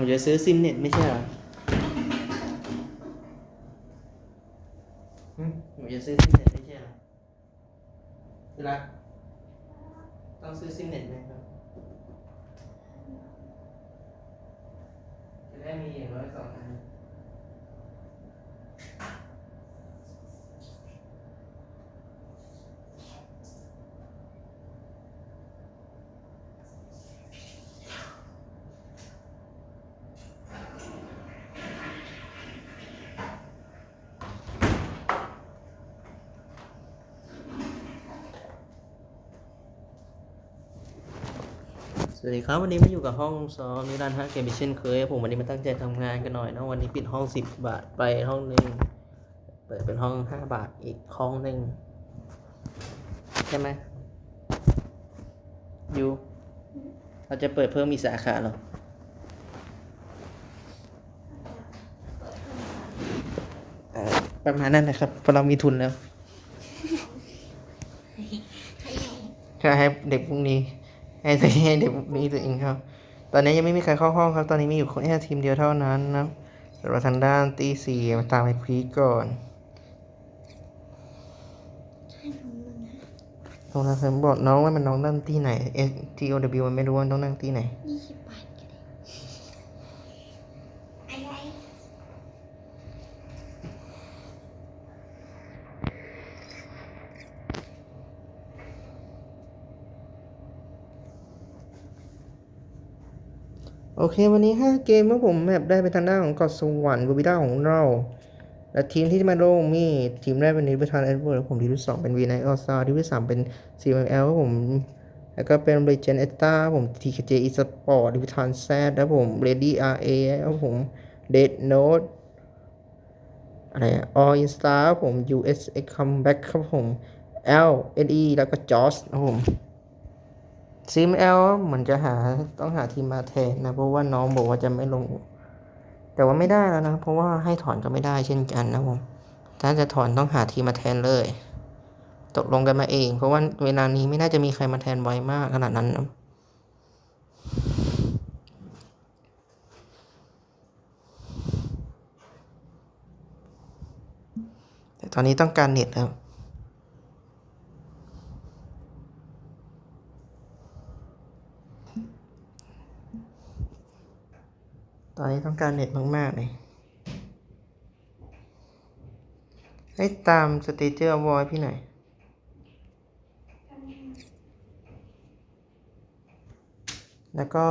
นูจะซื้อซิมเน็ตไม่ใช่เหรอหึหนูจะซื้อซิมเน็ตไม่ใช่เหรอที่รักต้องซื้อซิมเน็ตไหมครับจะได้มีอย่างน้อยสองอัน สวัสดีครับวันนี้มาอยู่กับห้องซ้อมนิรันดร์ฮะเกมเช่นเคยผมวันนี้มาตั้งใจทำงานกันหน่อยนะวันนี้ปิดห้องสิบบาทไปห้องหนึ่งเปิดเป็นห้องห้าบาทอีกห้องหนึ่งใช่ไหมยูเราจะเปิดเพิ่มมีกสาขาเหรอเอ่อประมาณนั้นนะครับเพราะเรามีทุนแล้วก็ให้เด็กพวกนี้ ให้ตัวให้เด็กพวกนี้ตัวเองครับ ตอนนี้ยังไม่มีใครเข้าห้องครับ ตอนนี้มีอยู่แค่ทีมเดียวเท่านั้นนะเราทางด้านตีสี่มาตามไปพีก่อนตรงนั้นผมบอกน้องว่ามันน้องนั่งที่ไหน S T O W มันไม่รู้ว่าต้องนั่งที่ไหน ยี่สิบบาทก็ได้อะไร โอเค วันนี้ 5 เกมว่าผมแบบได้ไปทางด้านของเกอดสวรรค์บูบิด้าของเรา และทีมที่มาลงมีทีมแรกเป็นนิวทานเอ็ดเวิร์ดผมทีมที่สองเป็นวีไนออสตาทีมที่สามเป็น CML ครับผม แล้วก็เป็นเรเจนเอตตาผม TKJ Esport ดิวิทานแซดแล้วผม Ready RA ครับผม Dead Note อะไรอะ All In Star ผม USX Comeback ครับผม L NE แล้วก็ JOS ครับผม ซีมเอลเหมือนจะหาต้องหาทีมมาแทนนะ เพราะว่าน้องบอกว่าจะไม่ลง แต่ว่าไม่ได้แล้วนะ เพราะว่าให้ถอนก็ไม่ได้เช่นกันนะผมถ้าจะถอนต้องหาทีมมาแทนเลย ตกลงกันมาเอง เพราะว่าเวลานี้ไม่น่าจะมีใครมาแทนไวมากขนาดนั้นนะแต่ตอนนี้ต้องการเน็ตครับ ต้องการเน็ตมากๆเลยให้ตามสเตเจอร์วอยพี่หน่อยแล้วก็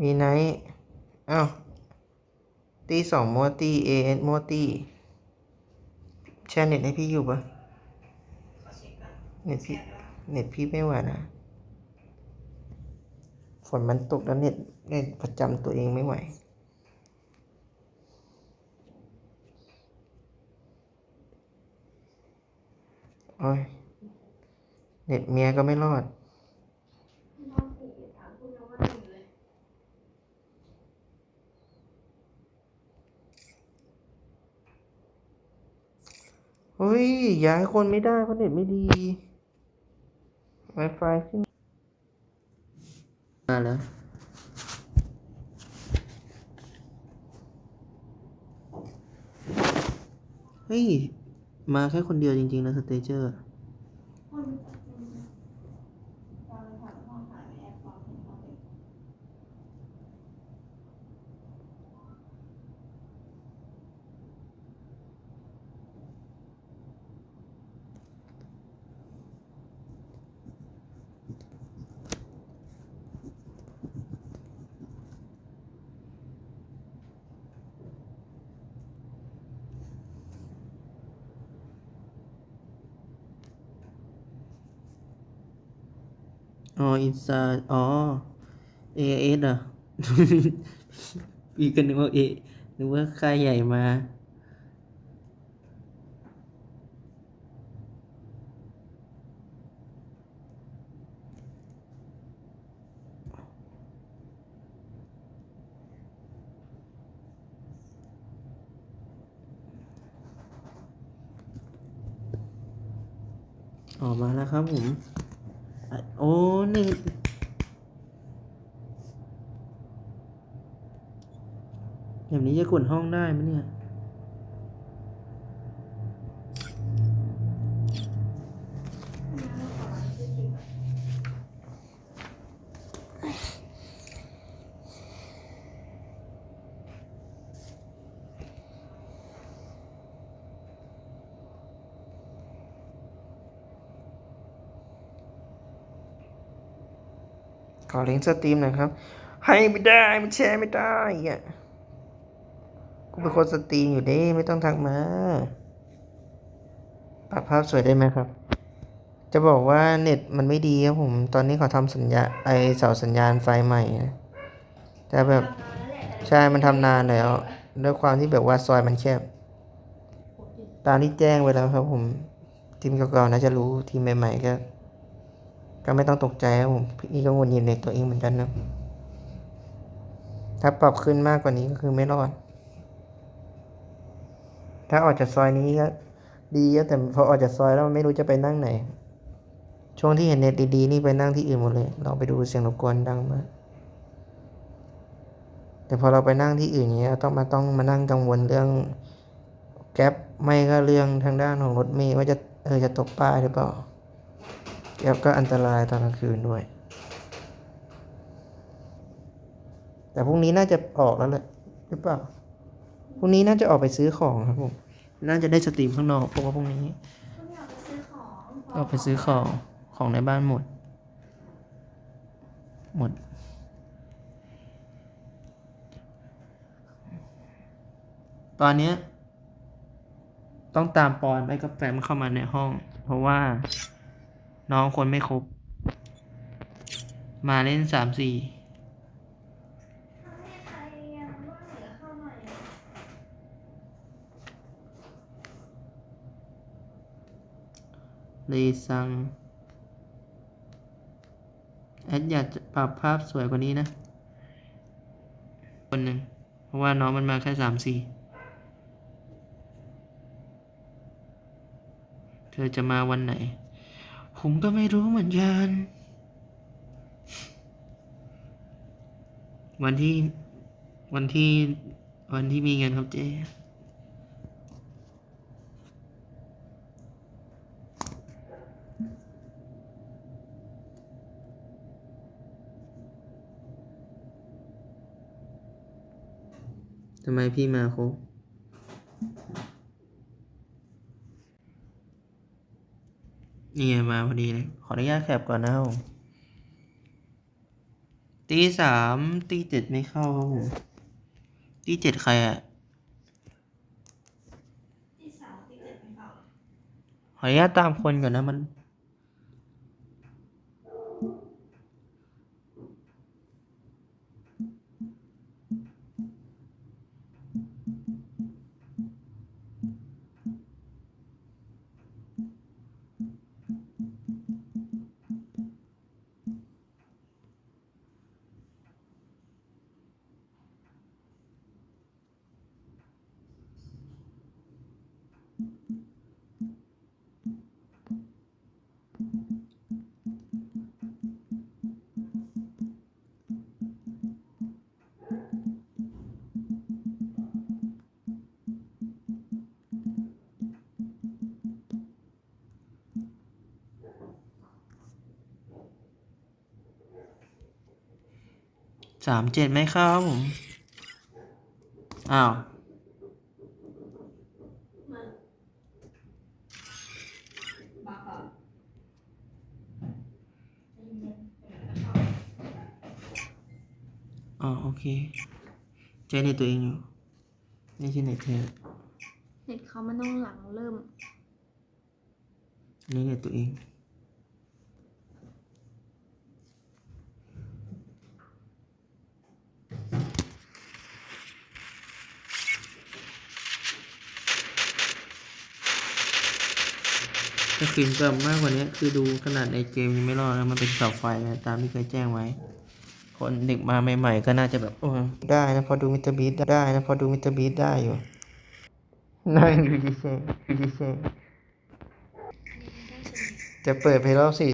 มีไนท์อ้าวตีสองโมตีเอเอสโมตีแชร์เน็ตให้พี่อยู่ปะเน็ตพี่ เน็ตพี่ไม่ไหวนะ นมันตกแล้วเน็ตเน็ตประจำตัวเองไม่ไหวโอ้ยเน็ตเมียก็ไม่รอดเฮ้ยย้ายคนไม่ได้เพราะเน็ตไม่ดี Wi-Fi ขึ้น มาแล้วเฮ้ย มาแค่คนเดียวจริง ๆ นะสเตเจอร์ อ๋ออินสตาอ๋อเอเอสอะพี่ก็นึกว่าเอนึกว่าค่ายใหญ่มาออกมาแล้วครับผม โอ้หนึ่งแบบนี้จะกนห้องได้ไหมเนี่ย ขอลิงก์สตรีมหน่อยครับ ให้ไม่ได้มันแชร์ไม่ได้อะกูเป็นคนสตรีมอยู่ดิไม่ต้องทักมาปรับภาพสวยได้ไหมครับ จะบอกว่าเน็ตมันไม่ดีครับผม ตอนนี้เขาทำสัญญาไอเสาสัญญาณไฟใหม่นะแต่แบบใช่มันทำนานแล้วด้วยความที่แบบว่าซอยมันแคบ ตามที่แจ้งไว้แล้วครับผม ทีมเก่าๆน่าจะรู้ทีมใหม่ๆก็ ก็ไม่ต้องตกใจครับผมพี่ก็งวดยินในตัวเองเหมือนกันนะ ถ้าปรับขึ้นมากกว่านี้ก็คือไม่รอด ถ้าออกจากซอยนี้ก็ดีอะแต่พอออกจากซอยแล้วไม่รู้จะไปนั่งไหน ช่วงที่เห็นเน็ตดีๆนี่ไปนั่งที่อื่นหมดเลย เราไปดูเสียงรบกวนดังมากแต่พอเราไปนั่งที่อื่นเนี้ยต้องมาต้องมานั่งกังวลเรื่องแก๊ปไม่ก็เรื่องทางด้านของรถเมย์ว่าจะเออจะตกป้ายหรือเปล่า แก๊ปก็อันตรายตอนกลางคืนด้วย แต่พรุ่งนี้น่าจะออกแล้วแหละหรือเปล่าพรุ่งนี้น่าจะออกไปซื้อของครับผมน่าจะได้สตรีมข้างนอกเพราะว่าพรุ่งนี้ออกไปซื้อของของในบ้านหมด หมดตอนนี้ต้องตามปอนไปกับแฟมเข้ามาในห้อง เพราะว่า น้องคนไม่ครบ มาเล่นสามสี่เลซัง แอดอยากจะปรับภาพสวยกว่านี้นะ คนหนึ่ง เพราะว่าน้องมันมาแค่สามสี่เธอจะมาวันไหน ผมก็ไม่รู้เหมือนกัน วันที่ วันที่ วันที่มีเงินครับเจ๊ทำไมพี่มาครบ นี่ไงมาพอดีเลย ขออนุญาตแคปก่อนนะครับผมตีสามตีเจ็ดไม่เข้าครับผมตีเจ็ดใครอะที่สาวที่เจ็ดไม่เข้าขออนุญาตตามคนก่อนนะมัน สามเจ็ดไม่เข้าครับผม อ้าวมันบักอะใจเย็นๆเดี๋ยวจะเข้าอ๋อโอเคใจในตัวเองอยู่ไม่ใช่ในเธอเน็ตเขามันต้องหลังเริ่มอันนี่ในตัวเอง ถ้าคืนกลับมากกว่านี้คือดูขนาดในเกมยังไม่รอดนะมันเป็นเสาไฟนะตามที่เคยแจ้งไว้ คนเด็กมาใหม่ๆก็น่าจะแบบโอ้ได้นะพอดูมิสเตอร์บีทได้นะพอดูมิสเตอร์บีทได้อยู่นั่งดูดิเซ่ดูดิเซ่จะเปิดเพลงรอบสี่